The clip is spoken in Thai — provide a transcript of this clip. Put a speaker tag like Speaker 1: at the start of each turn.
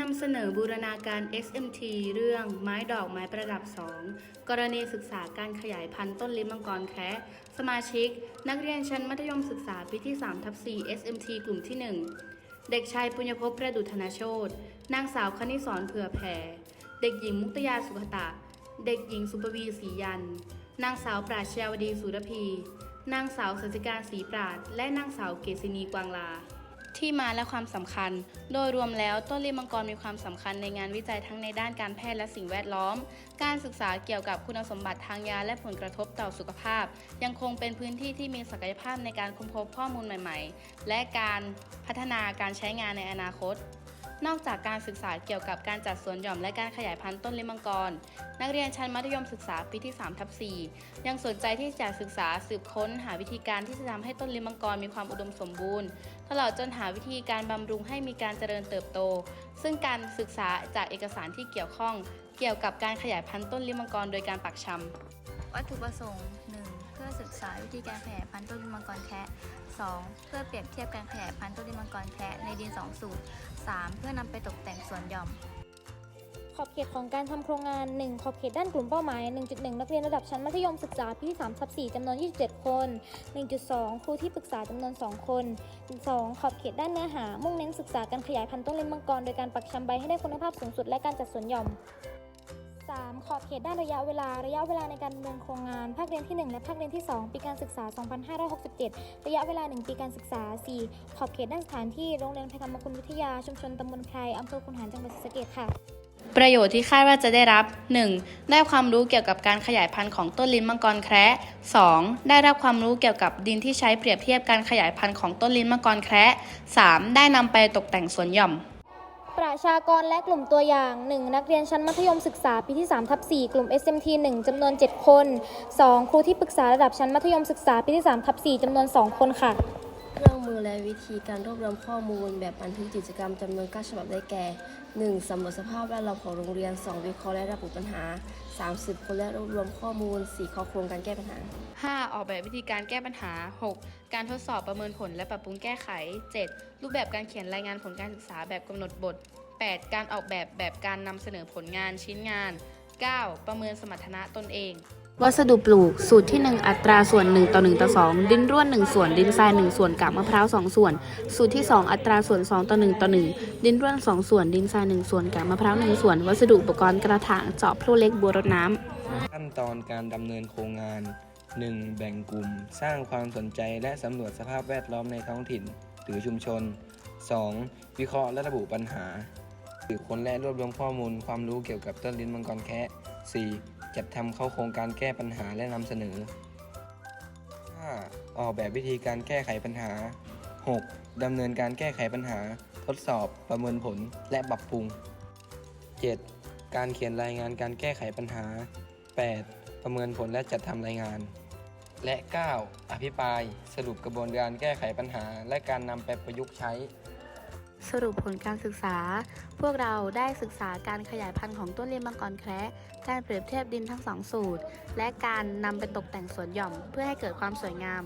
Speaker 1: นำเสนอบูรณาการ SMT เรื่องไม้ดอกไม้ประดับ 2 กรณีศึกษาการขยายพันธุ์ต้นลิ้นมังกรแคะสมาชิก นักเรียนชั้นมัธยมศึกษาปีที่3ทับ4 SMT กลุ่มที่ 1 เด็กชายปุญญภพประดุษธนโชตนางสาวคณิสรเผื่อแผ่ เด็กหญิงมุตยาสุขตะ เด็กหญิงสุปวีศรียัน นางสาวปราชญาวดีสุรพี นางสาวสัจการศรีปราดและนางสาวเกษินีกวางลา ที่มาและความสำคัญ โดยรวมแล้วต้นลิ้นมังกรมีความสำคัญในงานวิจัยทั้งในด้านการแพทย์และสิ่งแวดล้อม การศึกษาเกี่ยวกับคุณสมบัติทางยาและผลกระทบต่อสุขภาพ ยังคงเป็นพื้นที่ที่มีศักยภาพในการค้นพบข้อมูลใหม่ ๆ และการพัฒนาการใช้งานในอนาคต นอกจากการศึกษาเกี่ยวกับการจัดสวนหย่อมและการขยายพันธุ์ต้นลิ้นมังกร นักเรียนชั้นมัธยมศึกษาปีที่3ทับ4ยังสนใจที่จะศึกษาสืบค้นหาวิธีการที่จะทำให้ต้นลิ้นมังกรมีความอุดมสมบูรณ์ ตลอดจนหาวิธีการบำรุงให้มีการเจริญเติบโต ซึ่งการศึกษาจากเอกสารที่เกี่ยวข้อง เกี่ยวกับการขยายพันธุ์ต้นลิ้นมังกรโดยการปักชำ
Speaker 2: วัตถุประสงค์ 1. เพื่อศึกษาวิธีการขยายพันธุ์ต้นลิ้นมังกรแคะ 2. เพื่อเปรียบเทียบการขยายพันธุ์ต้นลิ้นมังกรแคะในดิน 2 สูตร 3. เพื่อนำไปตกแต่งสวนหย่อม
Speaker 3: ขอบเขตของการทำโครงงาน 1 ขอบเขตด้านกลุ่มเป้าหมาย 1.1 นักเรียนระดับชั้นมัธยมศึกษาปีที่3ทับ4จำนวน 27 คน 1.2 ครูที่ปรึกษาจำนวน 2 คน 2 ขอบเขตด้านเนื้อหา มุ่งเน้นศึกษาการขยายพันธุ์ต้นเลนมังกร โดยการปักชำใบให้ได้คุณภาพสูงสุดและการจัดสวนหย่อม 3. ขอบเขตด้านระยะเวลา ระยะเวลาในการดำเนินโครงงาน ภาคเรียนที่ 1 และภาคเรียนที่ 2 ปีการศึกษา 2567 ระยะเวลา 1 ปีการศึกษา 4. ขอบเขตด้านสถานที่ โรงเรียนพธรรมคุณวิทยา ชุมชนตำบลไพรอำเภอคุนหาร จังหวัดศรีสะเกษค่ะ
Speaker 1: ประโยชน์ที่คาดว่าจะได้รับ 1. ได้ความรู้เกี่ยวกับการขยายพันธุ์ของต้นลิ้นมังกรแคระ 2. ได้รับความรู้เกี่ยวกับดินที่ใช้เปรียบเทียบการขยายพันธุ์ของต้นลิ้นมังกรแคระ 3. ได้นำไปตกแต่งสวนหย่อม
Speaker 3: ประชากรและกลุ่มตัวอย่าง 1. นักเรียนชั้นมัธยมศึกษาปีที่3ทับ4กลุ่ม SMT 1จำนวน 7 คน 2. ครูที่ปรึกษาระดับชั้นมัธยมศึกษาปีที่3ทับ4จำนวน 2 คนค่ะ
Speaker 4: เครื่องมือและวิธีการรวบรวมข้อมูลแบบบันทึกกิจกรรมจำนวน9ฉบับได้แก่ 1. สำรวจสภาพแวดล้อมของโรงเรียน 2. วิเคราะห์และระบุปัญหา 30 คนและรวบรวมข้อมูล 4. ข้อโครงการแก้ปัญหา
Speaker 1: 5. ออกแบบวิธีการแก้ปัญหา 6. การทดสอบประเมินผลและปรับปรุงแก้ไข 7. รูปแบบการเขียนรายงานผลการศึกษาแบบกำหนดบท 8. การออกแบบแบบการนำเสนอผลงานชิ้นงาน 9. ประเมินสมรรถนะตนเอง วัสดุปลูก สูตรที่ 1 อัตราส่วน 1 ต่อ 1 ต่อ 2 ดินร่วน 1 ส่วน ดินทราย 1 ส่วน กากมะพร้าว 2 ส่วน สูตรที่ 2 อัตราส่วน 2 ต่อ 1 ต่อ 1 ดินร่วน 2 ส่วน ดินทราย 1 ส่วน กากมะพร้าว 1 ส่วน วัสดุอุปกรณ์กระถางเจาะพลุเล็กบัวรดน้ำ
Speaker 5: ขั้นตอนการดำเนินโครงงาน 1. แบ่งกลุ่ม สร้างความสนใจและสำรวจสภาพแวดล้อมในท้องถิ่น หรือชุมชน 2. วิเคราะห์และระบุปัญหาสืบค้นและรวบรวมข้อมูลความรู้เกี่ยวกับต้นลิ้นมังกรแคะ 4. จัดทำเข้าโครงการแก้ปัญหาและนำเสนอ 5. ออกแบบวิธีการแก้ไขปัญหา 6. ดำเนินการแก้ไขปัญหา ทดสอบ ประเมินผล และปรับปรุง 7. การเขียนรายงานการแก้ไขปัญหา 8. ประเมินผลและจัดทำรายงาน และ 9. อภิปราย สรุปกระบวนการแก้ไขปัญหา และการนำไปประยุกต์ใช้
Speaker 1: สรุปผลการศึกษา พวกเราได้ศึกษาการขยายพันธุ์ของต้นเลียมมังกรแคระการเปรียบเทียบดินทั้งสองสูตร และการนำไปตกแต่งสวนหย่อมเพื่อให้เกิดความสวยงาม